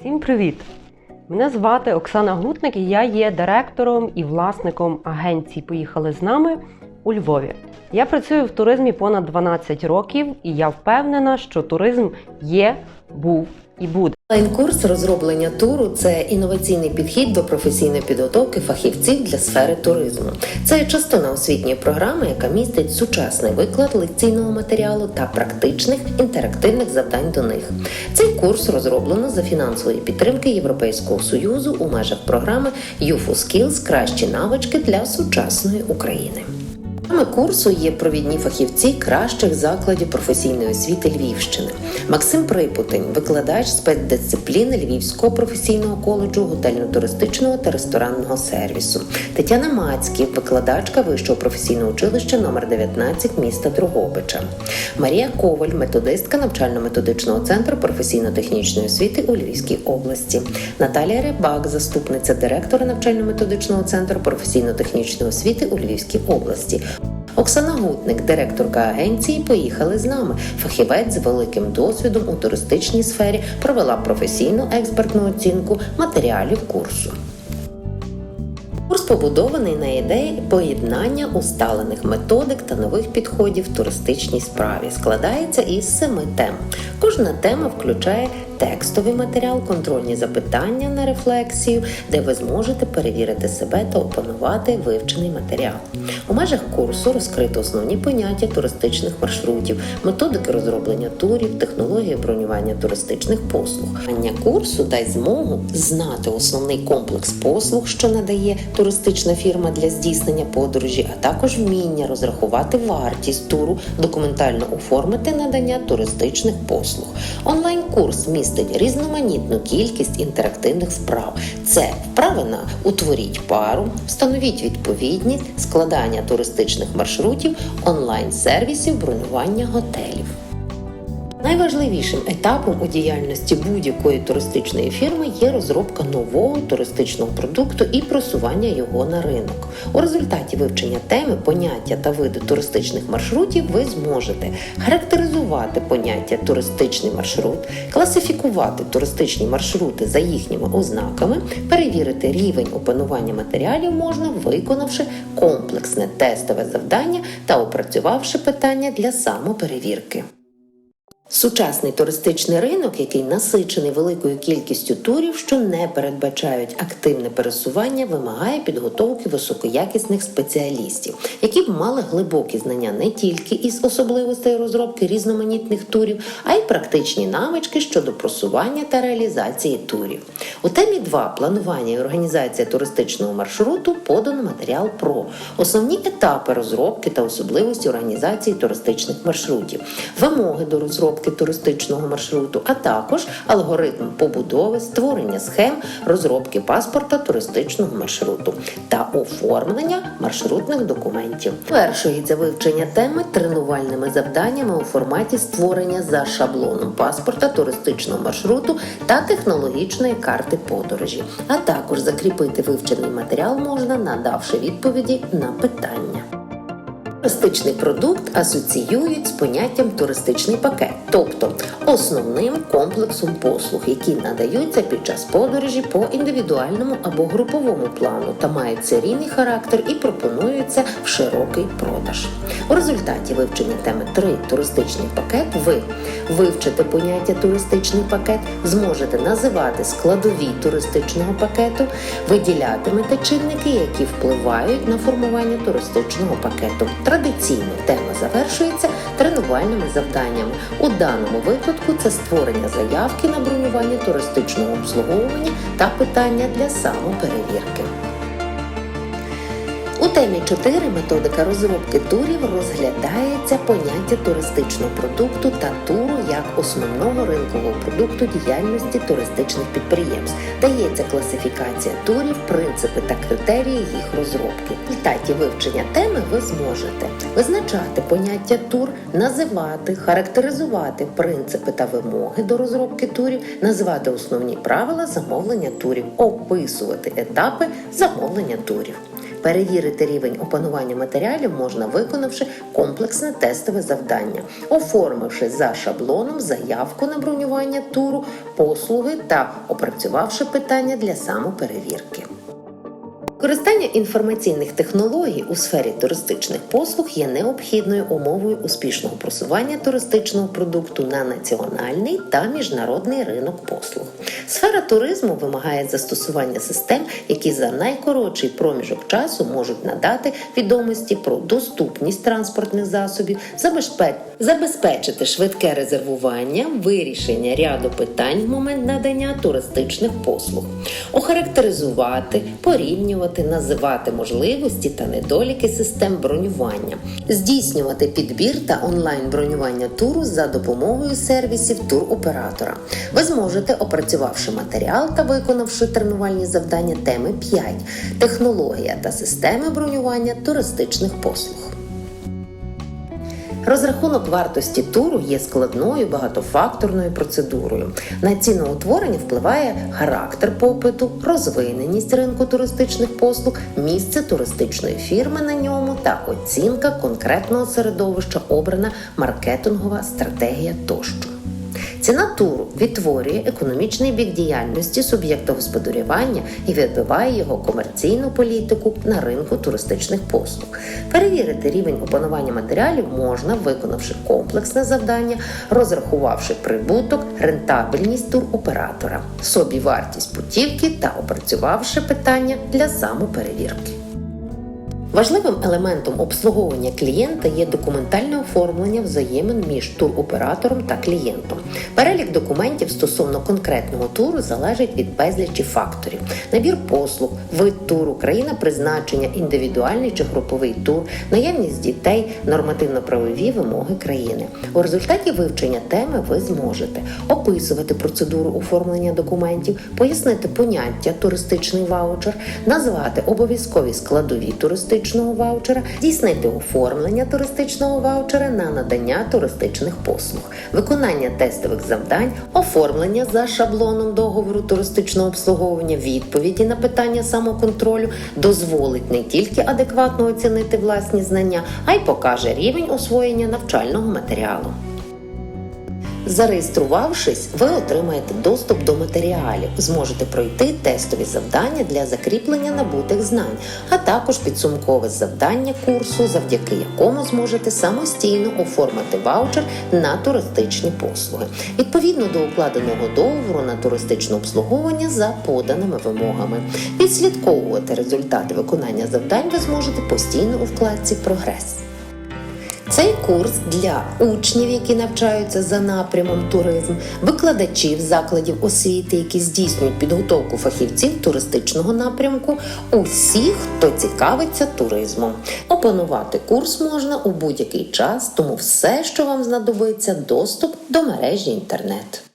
Всім привіт! Мене звати Оксана Гутник і я є директором і власником агенції Поїхали з нами у Львові. Я працюю в туризмі понад 12 років, і я впевнена, що туризм є, був і буде. Онлайн-курс розроблення туру це інноваційний підхід до професійної підготовки фахівців для сфери туризму. Це частина освітньої програми, яка містить сучасний виклад лекційного матеріалу та практичних інтерактивних завдань до них. Цей курс розроблено за фінансової підтримки Європейського союзу у межах програми UFO Skills Кращі навички для сучасної України. Саме курсу є провідні фахівці кращих закладів професійної освіти Львівщини. Максим Припутень, викладач спецдисципліни Львівського професійного коледжу готельно-туристичного та ресторанного сервісу. Тетяна Мацький, викладачка Вищого професійного училища номер 19 міста Дрогобича. Марія Коваль, методистка навчально-методичного центру професійно-технічної освіти у Львівській області. Наталія Рибак, заступниця директора навчально-методичного центру професійно-технічної освіти у Львівській області. Оксана Гутник, директорка агенції, поїхали з нами. Фахівець з великим досвідом у туристичній сфері провела професійну експертну оцінку матеріалів курсу. Курс побудований на ідеї поєднання усталених методик та нових підходів в туристичній справі. Складається із семи тем. Кожна тема включає текстовий матеріал, контрольні запитання на рефлексію, де ви зможете перевірити себе та опанувати вивчений матеріал. У межах курсу розкрито основні поняття туристичних маршрутів, методики розроблення турів, технології бронювання туристичних послуг. Ання курсу дасть змогу знати основний комплекс послуг, що надає туристична фірма для здійснення подорожі, а також вміння розрахувати вартість туру, документально оформити надання туристичних послуг. Онлайн-курс містить різноманітну кількість інтерактивних вправ. Це вправи на утворіть пару, встановіть відповідність, складання туристичних маршрутів, онлайн-сервісів, бронювання готелів. Найважливішим етапом у діяльності будь-якої туристичної фірми є розробка нового туристичного продукту і просування його на ринок. У результаті вивчення теми, поняття та види туристичних маршрутів ви зможете характеризувати поняття туристичний маршрут, класифікувати туристичні маршрути за їхніми ознаками, перевірити рівень опанування матеріалів можна, виконавши комплексне тестове завдання та опрацювавши питання для самоперевірки. Сучасний туристичний ринок, який насичений великою кількістю турів, що не передбачають активне пересування, вимагає підготовки високоякісних спеціалістів, які б мали глибокі знання не тільки із особливостей розробки різноманітних турів, а й практичні навички щодо просування та реалізації турів. У темі 2 планування і організація туристичного маршруту подано матеріал про основні етапи розробки та особливості організації туристичних маршрутів, вимоги до розробки туристичного маршруту, а також алгоритм побудови, створення схем, розробки паспорта туристичного маршруту та оформлення маршрутних документів. Завершується вивчення теми тренувальними завданнями у форматі створення за шаблоном паспорта туристичного маршруту та технологічної карти подорожі, а також закріпити вивчений матеріал можна, надавши відповіді на питання. Туристичний продукт асоціюють з поняттям туристичний пакет, тобто основним комплексом послуг, які надаються під час подорожі по індивідуальному або груповому плану та мають серійний характер і пропонуються в широкий продаж. У результаті вивчення теми 3 туристичний пакет ви вивчите поняття туристичний пакет, зможете називати складові туристичного пакету, виділятимете чинники, які впливають на формування туристичного пакету. Традиційно тема завершується тренувальними завданнями. У даному випадку це створення заявки на бронювання туристичного обслуговування та питання для самоперевірки. Темі 4 методика розробки турів розглядається поняття туристичного продукту та туру як основного ринкового продукту діяльності туристичних підприємств. Дається класифікація турів, принципи та критерії їх розробки. В результаті вивчення теми ви зможете визначати поняття тур, називати, характеризувати принципи та вимоги до розробки турів, називати основні правила замовлення турів, описувати етапи замовлення турів. Перевірити рівень опанування матеріалів можна, виконавши комплексне тестове завдання, оформивши за шаблоном заявку на бронювання туру, послуги та опрацювавши питання для самоперевірки. Користання інформаційних технологій у сфері туристичних послуг є необхідною умовою успішного просування туристичного продукту на національний та міжнародний ринок послуг. Сфера туризму вимагає застосування систем, які за найкоротший проміжок часу можуть надати відомості про доступність транспортних засобів, забезпечити швидке резервування, вирішення ряду питань в момент надання туристичних послуг, охарактеризувати, порівнювати, називати можливості та недоліки систем бронювання, здійснювати підбір та онлайн бронювання туру за допомогою сервісів туроператора. Ви зможете, опрацювавши матеріал та виконавши тренувальні завдання теми 5 технологія та системи бронювання туристичних послуг. Розрахунок вартості туру є складною багатофакторною процедурою. На ціноутворення впливає характер попиту, розвиненість ринку туристичних послуг, місце туристичної фірми на ньому та оцінка конкретного середовища обрана маркетингова стратегія тощо. Ціна туру відтворює економічний бік діяльності суб'єкта господарювання і відбиває його комерційну політику на ринку туристичних послуг. Перевірити рівень опанування матеріалів можна, виконавши комплексне завдання, розрахувавши прибуток, рентабельність туроператора, собівартість путівки та опрацювавши питання для самоперевірки. Важливим елементом обслуговування клієнта є документальне оформлення взаємин між туроператором та клієнтом. Перелік документів стосовно конкретного туру залежить від безлічі факторів: набір послуг, вид туру, країна призначення, індивідуальний чи груповий тур, наявність дітей, нормативно-правові вимоги країни. У результаті вивчення теми ви зможете описувати процедуру оформлення документів, пояснити поняття туристичний ваучер, назвати обов'язкові складові туристичного ваучера, здійснити оформлення туристичного ваучера на надання туристичних послуг, виконання тестових завдань, оформлення за шаблоном договору туристичного обслуговування, відповіді на питання самоконтролю дозволить не тільки адекватно оцінити власні знання, а й покаже рівень освоєння навчального матеріалу. Зареєструвавшись, ви отримаєте доступ до матеріалів, зможете пройти тестові завдання для закріплення набутих знань, а також підсумкове завдання курсу, завдяки якому зможете самостійно оформити ваучер на туристичні послуги, відповідно до укладеного договору на туристичне обслуговування за поданими вимогами. Відслідковувати результати виконання завдань ви зможете постійно у вкладці Прогрес. Цей курс для учнів, які навчаються за напрямом туризм, викладачів закладів освіти, які здійснюють підготовку фахівців туристичного напрямку, усіх, хто цікавиться туризмом. Опанувати курс можна у будь-який час, тому все, що вам знадобиться, доступ до мережі інтернет.